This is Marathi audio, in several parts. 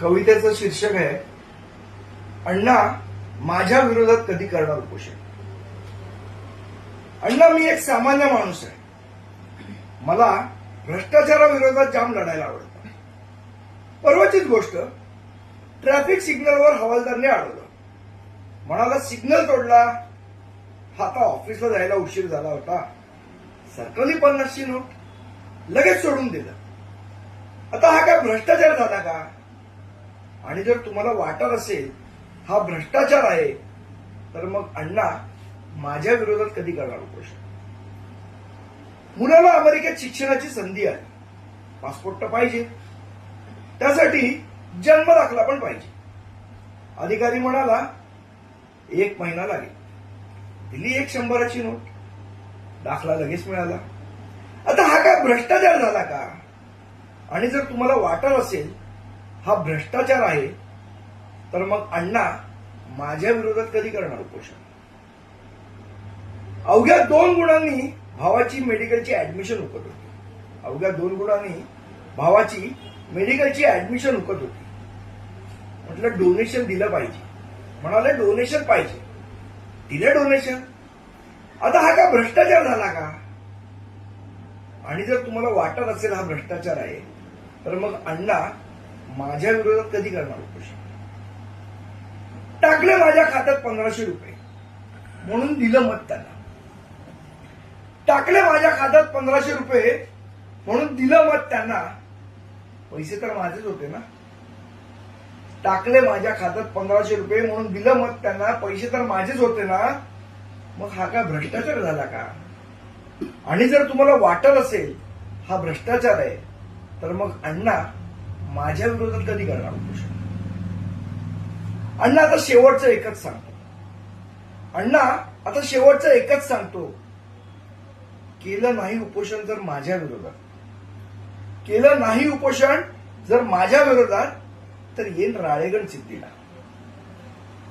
कवितेचं शीर्षक आहे अण्णा माझ्या विरोधात कधी करणार उपोषण? अण्णा मी एक सामान्य माणूस आहे. मला भ्रष्टाचाराविरोधात जाम लढायला आवडतं. परवाचीच गोष्ट ट्रॅफिक सिग्नलवर हवालदारने अडवलं म्हणाला सिग्नल तोडला. आता ऑफिसला जायला उशीर झाला होता. सरकारने पन्नासची नोट लगेच सोडून दिलं. आता हा काय भ्रष्टाचार झाला का? आणि जर तुम्हाला वाटत असेल हा भ्रष्टाचार आहे तर मग अण्णा माझ्या विरोधात कधी करणार उपोषण मुलाला अमेरिकेत शिक्षणाची संधी आहे. पासपोर्ट तर पाहिजे. त्यासाठी जन्म दाखला पण पाहिजे. अधिकारी म्हणाला एक महिना लागेल. दिली एक शंभराची नोट. दाखला लगेच मिळाला. आता हा काय भ्रष्टाचार झाला का? आणि जर तुम्हाला वाटत असेल हा भ्रष्टाचार आहे तर मग अण्णा माझ्या विरोधात कधी करणार उपोषण? अवघ्या दोन गुणांनी भावाची मेडिकलची ऍडमिशन हुकत होती. अवघ्या दोन गुणांनी भावाची मेडिकलची ऍडमिशन हुकत होती. म्हटलं डोनेशन दिलं पाहिजे. म्हणाले डोनेशन पाहिजे. दिलं डोनेशन? आता हा का भ्रष्टाचार झाला का? आणि जर तुम्हाला वाटत असेल हा भ्रष्टाचार आहे तर मग अण्णा माझ्या विरोधात कधी करणार उपोषण? टाकले माझ्या खात्यात पंधराशे रुपये. म्हणून दिलं मत त्यांना. टाकले माझ्या खात्यात पंधराशे रुपये म्हणून दिलं मत त्यांना. पैसे तर माझेच होते ना. टाकले माझ्या खात्यात पंधराशे रुपये म्हणून दिलं मत त्यांना. पैसे तर माझेच होते ना. मग हा काय भ्रष्टाचार झाला का? आणि जर तुम्हाला वाटत असेल हा भ्रष्टाचार आहे तर मग अण्णा माझ्या विरोधात कधी करणार उपोषण अण्णा आता शेवटचं एकच सांगतो. अण्णा आता शेवटचं एकच सांगतो. केलं नाही उपोषण जर माझ्या विरोधात. केलं नाही उपोषण जर माझ्या विरोधात तर येईल राळेगण सिद्धीला.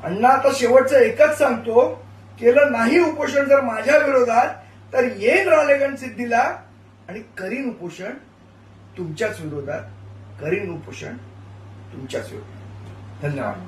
अण्णा आता शेवटचं एकच सांगतो. केलं नाही उपोषण जर माझ्या विरोधात तर येईल राळेगण सिद्धीला आणि करीन उपोषण तुमच्याच विरोधात. करीन उपोषण तुमच्याच योग्य धन्यवाद.